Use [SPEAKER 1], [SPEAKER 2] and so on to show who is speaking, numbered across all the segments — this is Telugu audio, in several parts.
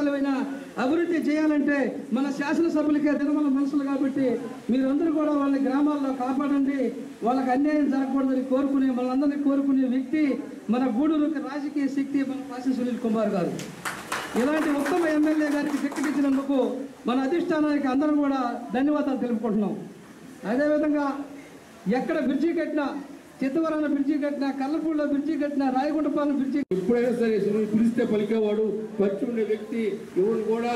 [SPEAKER 1] కాలమైనా అభివృద్ధి చేయాలంటే మన శాసనసభ్యులకే దినమల మనసులు కాబట్టి మీరందరూ కూడా వాళ్ళ గ్రామాల్లో కాపాడండి. వాళ్ళకి అన్యాయం జరగకూడదని కోరుకునే మనందరినీ కోరుకునే వ్యక్తి మన గూడూరు రాజకీయ శక్తి మన కాశీ సునీల్ కుమార్ గారు. ఇలాంటి ఉత్తమ ఎమ్మెల్యే గారికి టికెట్ ఇచ్చినందుకు మన అధిష్టానానికి అందరం కూడా ధన్యవాదాలు తెలుపుకుంటున్నాం. అదేవిధంగా ఎక్కడ బ్రిడ్జి కట్టినా చిత్తవరాన బ్రిడ్జి కట్టినా కల్లపూడిలో బ్రిడ్జి కట్టిన రాయగుంటపాలెం బ్రిడ్జి
[SPEAKER 2] ఎప్పుడైనా సరే పిలిస్తే పలికేవాడు ఖర్చు ఉండే వ్యక్తి ఎవరు కూడా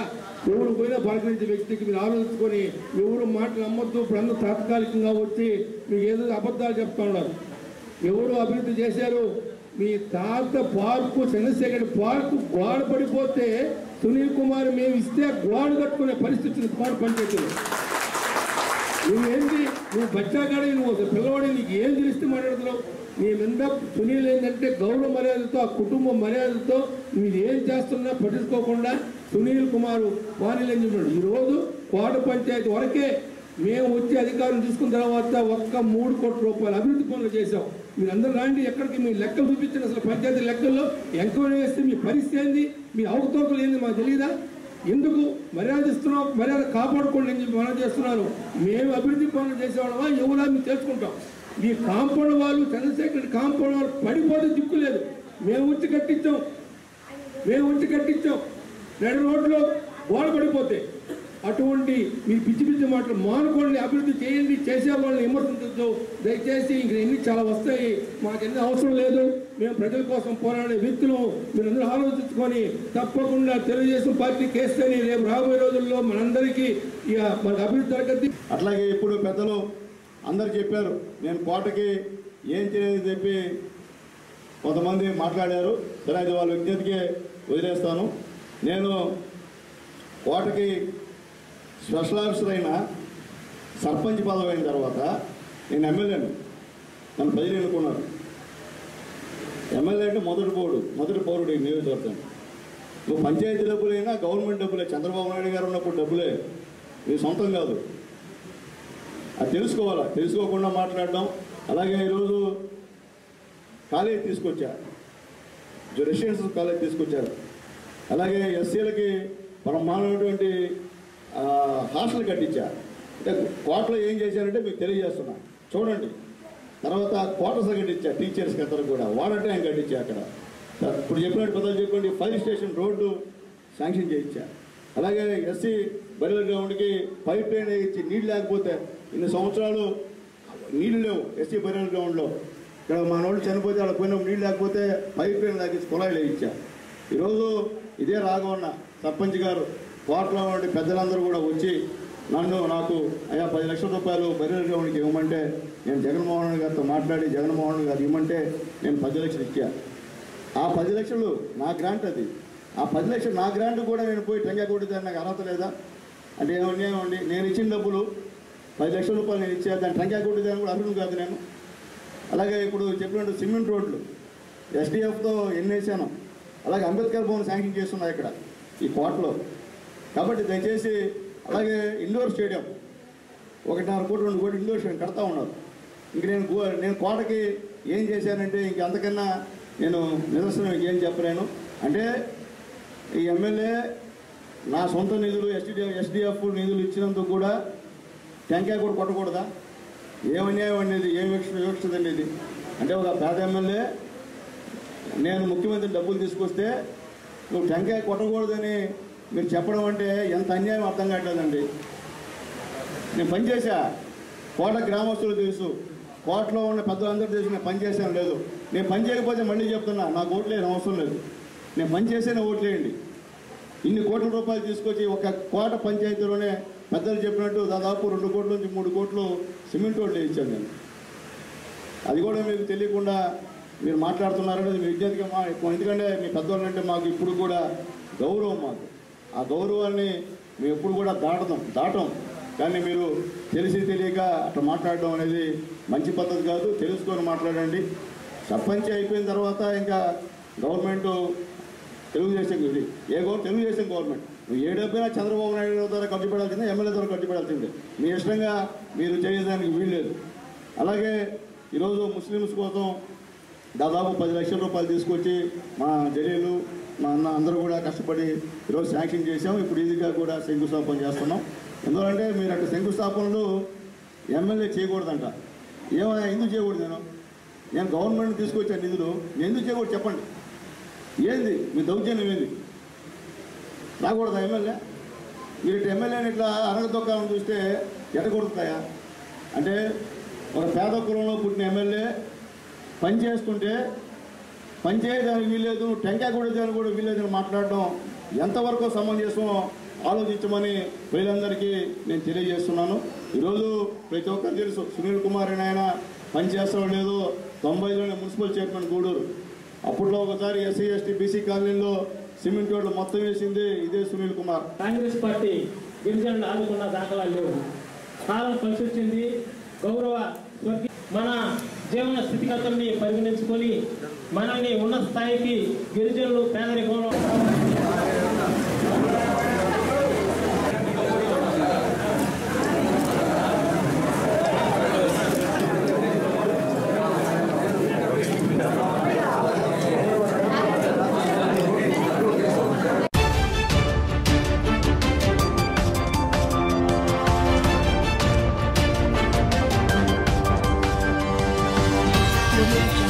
[SPEAKER 2] ఎవరు పోయినా పలకరించే వ్యక్తికి మీరు ఆలోచించుకొని ఎవరు మాటలు నమ్మొద్దు ఇప్పుడు అందరూ తాత్కాలికంగా వచ్చి మీకు ఏదో అబద్ధాలు చెప్తా ఉన్నారు. ఎవరు అభివృద్ధి చేశారు? మీ తాత పార్కు చంద్రశేఖర్ పార్కు గోడ పడిపోతే సునీల్ కుమార్ మేము ఇస్తే గోడ కట్టుకునే పరిస్థితి పాడు పనిచేస్తుంది నువ్వేంటి? నువ్వు బచ్చాగాడి నువ్వు ఒక పిల్లవాడి నీకు ఏం తెలిస్తే మాట్లాడుతున్నావు? నీ మీద సునీల్ ఏంటంటే గౌరవ మర్యాదతో ఆ కుటుంబ మర్యాదతో మీరు ఏం చేస్తున్నా పట్టించుకోకుండా సునీల్ కుమార్ ఏం చెప్పాడు ఈరోజు వార్డు పంచాయతీ వరకే మేము వచ్చి అధికారం తీసుకున్న తర్వాత ఒక్క మూడు కోట్ల రూపాయలు అభివృద్ధి పనులు చేశాం. మీరు అందరూ రాండి ఎక్కడికి మీ లెక్కలు చూపించండి అసలు పంచాయతీ లెక్కల్లో ఎంక్వైరీ చేస్తే మీ పరిస్థితి ఏంది? మీ అవకతవకలు ఏంది మాకు తెలియదా ఎందుకు మర్యాద ఇస్తున్నాం మర్యాద కాపాడుకోండి అని చెప్పి మనం చేస్తున్నాను మేము అభివృద్ధి పనులు చేసేవాళ్ళమా? ఎవరా మేము తెలుసుకుంటాం మీ కాంపౌండ్ వాళ్ళు చంద్రశేఖర్ కాంపౌండ్ వాళ్ళు పడిపోతే దిక్కు లేదు. మేము ఉంచి కట్టించాం. మేము ఉంచి కట్టించాం. నడు రోడ్లో గోడ పడిపోతే. అటువంటి మీ పిచ్చి పిచ్చి మాటలు మానుకోండి అభివృద్ధి చేయండి చేసే వాళ్ళని విమర్శించవచ్చు దయచేసి ఇంక ఎన్ని చాలా వస్తాయి మాకు ఎన్ని అవసరం లేదు. మేము ప్రజల కోసం పోరాడే వ్యక్తులు మీరందరూ ఆలోచించుకొని తప్పకుండా తెలుగుదేశం పార్టీ కేస్తేనే రేపు రాబోయే రోజుల్లో మనందరికీ ఇక మనకు అభివృద్ధి జరగద్ది
[SPEAKER 3] అట్లాగే ఇప్పుడు పెద్దలు అందరు చెప్పారు నేను కోటకి ఏం చేయలేదని చెప్పి కొంతమంది మాట్లాడారు. సరే అది వాళ్ళ విజ్ఞతకే వదిలేస్తాను. నేను కోటకి స్పెషల్ ఆఫీసర్ అయిన సర్పంచ్ పదవి అయిన తర్వాత నేను ఎమ్మెల్యేను. నన్ను ప్రజలు ఎన్నుకున్నారు. ఎమ్మెల్యే అంటే మొదటి పౌరుడు మొదటి పౌరుడు ఈ నియోజకవర్గం. నువ్వు పంచాయతీ డబ్బులైనా గవర్నమెంట్ డబ్బులే? చంద్రబాబు నాయుడు గారు ఉన్నప్పుడు డబ్బులే. నీ సొంతం కాదు. అది తెలుసుకోవాలా? తెలుసుకోకుండా మాట్లాడడం. అలాగే ఈరోజు కాలేజ్ తీసుకొచ్చా. రెసిడెన్షియల్ కాలేజ్ తీసుకొచ్చారు. అలాగే ఎస్సీలకి బ్రహ్మాండమైనటువంటి ఆ, హాస్టల్ కట్టించారు. అంటే కోటలో ఏం చేశారంటే మీకు తెలియజేస్తున్నా. చూడండి. తర్వాత క్వార్టర్స్ కట్టించా టీచర్స్కి అందరూ కూడా. వాడంటే ఆయన కట్టించా అక్కడ. ఇప్పుడు చెప్పినట్టు పదాలు చెప్పండి ఫైర్ స్టేషన్ రోడ్డు శాంక్షన్ చేయించా అలాగే ఎస్సీ బరిల గ్రౌండ్కి పైప్ లైన్ ఇచ్చి నీళ్ళు లేకపోతే ఇన్ని సంవత్సరాలు నీళ్ళు లేవు ఎస్సీ బరిల గ్రౌండ్లో. ఇక్కడ మన వాళ్ళు చనిపోతే వాళ్ళకి పోయినప్పుడు నీళ్ళు లేకపోతే పైప్ లైన్ లాగించి కుళాయిలు ఇచ్చా ఈరోజు ఇదే రాఘవన్న సర్పంచ్ గారు కోట్ల ఉండి పెద్దలందరూ కూడా వచ్చి నన్ను నాకు అయ్యా పది లక్షల రూపాయలు బరిల గ్రౌండ్కి ఇవ్వమంటే నేను జగన్మోహన్ రెడ్డి గారితో మాట్లాడి జగన్మోహన్ రెడ్డి గారు ఇవ్వమంటే నేను పది లక్షలు ఇచ్చా. ఆ పది లక్షలు నా గ్రాంట్ అది. ఆ పది లక్షలు నా గ్రాంట్ కూడా నేను పోయి టెంగా కొట్టిదాన్ని నాకు అర్హత లేదా? అంటే ఏమన్నా ఏమండి నేను ఇచ్చిన డబ్బులు పది లక్షల రూపాయలు నేను ఇచ్చా దాన్ని టెంగా కొట్టిదాన్ని కూడా అర్హుడు కాదు నేను. అలాగే ఇప్పుడు చెప్పినట్టు సిమెంట్ రోడ్లు ఎస్డిఎఫ్తో ఎన్నేసాను. అలాగే అంబేద్కర్ భవన్ శాంక్షన్ చేస్తున్నా ఇక్కడ ఈ కోటలో. కాబట్టి దయచేసి అలాగే ఇండోర్ స్టేడియం. ఒకటిన్నర కోటి రెండు కోటి ఇండోర్ స్టేడియం కడతా ఉన్నారు. ఇంక నేను నేను కోటకి ఏం చేశానంటే ఇంక అంతకన్నా నేను నిదర్శనం ఏం చెప్పలేను. అంటే ఈ ఎమ్మెల్యే నా సొంత నిధులు ఎస్డిఎఫ్ ఎస్డిఎఫ్ నిధులు ఇచ్చినందుకు కూడా టెంకాయ కూడా కొట్టకూడదా? ఏమన్యాయం అనేది ఏం వివక్ష వివక్షత ఇది అంటే ఒక పేద ఎమ్మెల్యే నేను ముఖ్యమంత్రి డబ్బులు తీసుకొస్తే నువ్వు టెంకాయ కొట్టకూడదని మీరు చెప్పడం అంటే ఎంత అన్యాయం అర్థం కావట్లేదండి. నేను పనిచేశా కోట గ్రామస్తులు తెలుసు. కోటలో ఉన్న పెద్దలందరూ తెలుసు నేను పనిచేశాను లేదు. నేను పని చేయకపోతే మళ్ళీ చెప్తున్నా నాకు ఓట్లు అవసరం లేదు. నేను పని చేసేనే ఓట్లేయండి ఇన్ని కోట్ల రూపాయలు తీసుకొచ్చి ఒక కోట పంచాయతీలోనే పెద్దలు చెప్పినట్టు దాదాపు రెండు కోట్ల నుంచి మూడు కోట్లు సిమెంట్ రోడ్లు ఇచ్చాను నేను. అది కూడా మీకు తెలియకుండా మీరు మాట్లాడుతున్నారనేది మీ విద్యార్థిగా మా ఎందుకంటే మీ పెద్దవాళ్ళంటే మాకు ఇప్పుడు కూడా గౌరవం మాకు. ఆ గౌరవాన్ని మేము ఎప్పుడు కూడా దాటదాం దాటం. కానీ మీరు తెలిసి తెలియక అట్లా మాట్లాడడం అనేది మంచి పద్ధతి కాదు. తెలుసుకొని మాట్లాడండి. సర్పంచ్ అయిపోయిన తర్వాత ఇంకా గవర్నమెంట్ తెలుగుదేశం ఇది. ఏ గౌ తెలుగుదేశం గవర్నమెంట్. నువ్వు ఏ డబ్బైనా చంద్రబాబు నాయుడు ద్వారా ఖర్చు పెడాల్సిందే ఎమ్మెల్యే ద్వారా ఖర్చు పెడాల్సిందే. మీ ఇష్టంగా మీరు చేయడానికి వీల్లేదు. అలాగే ఈరోజు ముస్లిమ్స్ కోసం దాదాపు పది లక్షల రూపాయలు తీసుకొచ్చి మా జలీలు మా అన్న అందరూ కూడా కష్టపడి ఈరోజు శాంక్షన్ చేసాం ఇప్పుడు ఈజీగా కూడా శంకుస్థాపన చేస్తున్నాం. ఎందుకంటే మీరు అక్కడ శంకుస్థాపనలు ఎమ్మెల్యే చేయకూడదంట. ఏమైనా ఎందుకు చేయకూడదు నేను? నేను గవర్నమెంట్ తీసుకొచ్చాను నిధులు. నేను ఎందుకు చేయకూడదు చెప్పండి. ఏంది? మీ దౌర్జన్యం ఏంది? రాకూడదా ఎమ్మెల్యే? మీరు ఇట్లా ఎమ్మెల్యేని ఇట్లా అనగదొక్కాలని చూస్తే ఎడగొడుతాయా అంటే ఒక పేద కులంలో పుట్టిన ఎమ్మెల్యే పని చేస్తుంటే పని చేయడానికి వీల్లేదు టెంకాయ కూడా చేయడానికి కూడా వీల్లేదని మాట్లాడడం ఎంతవరకు సమంజసమో ఆలోచించమని ప్రజలందరికీ నేను తెలియజేస్తున్నాను. ఈరోజు ప్రతి ఒక్కరు తెలుసు సునీల్ కుమార్ అని ఆయన పనిచేస్తాడో లేదో తొంభైలోనే మున్సిపల్ చైర్మన్ గూడూరు. అప్పట్లో ఒకసారి ఎస్సీ ఎస్టీ బీసీ కాలనీలో సిమెంట్ రోడ్లు మొత్తం వేసింది ఇదే సునీల్ కుమార్.
[SPEAKER 4] కాంగ్రెస్ పార్టీ గిరిజనులు ఆదుకున్న దాఖలాలు లేవు. కాలం కలిసి వచ్చింది. గౌరవ మన జీవన స్థితిగతుల్ని పరిగణించుకొని మనల్ని ఉన్న స్థాయికి గిరిజనులు పేదరికంలో
[SPEAKER 5] Thank you.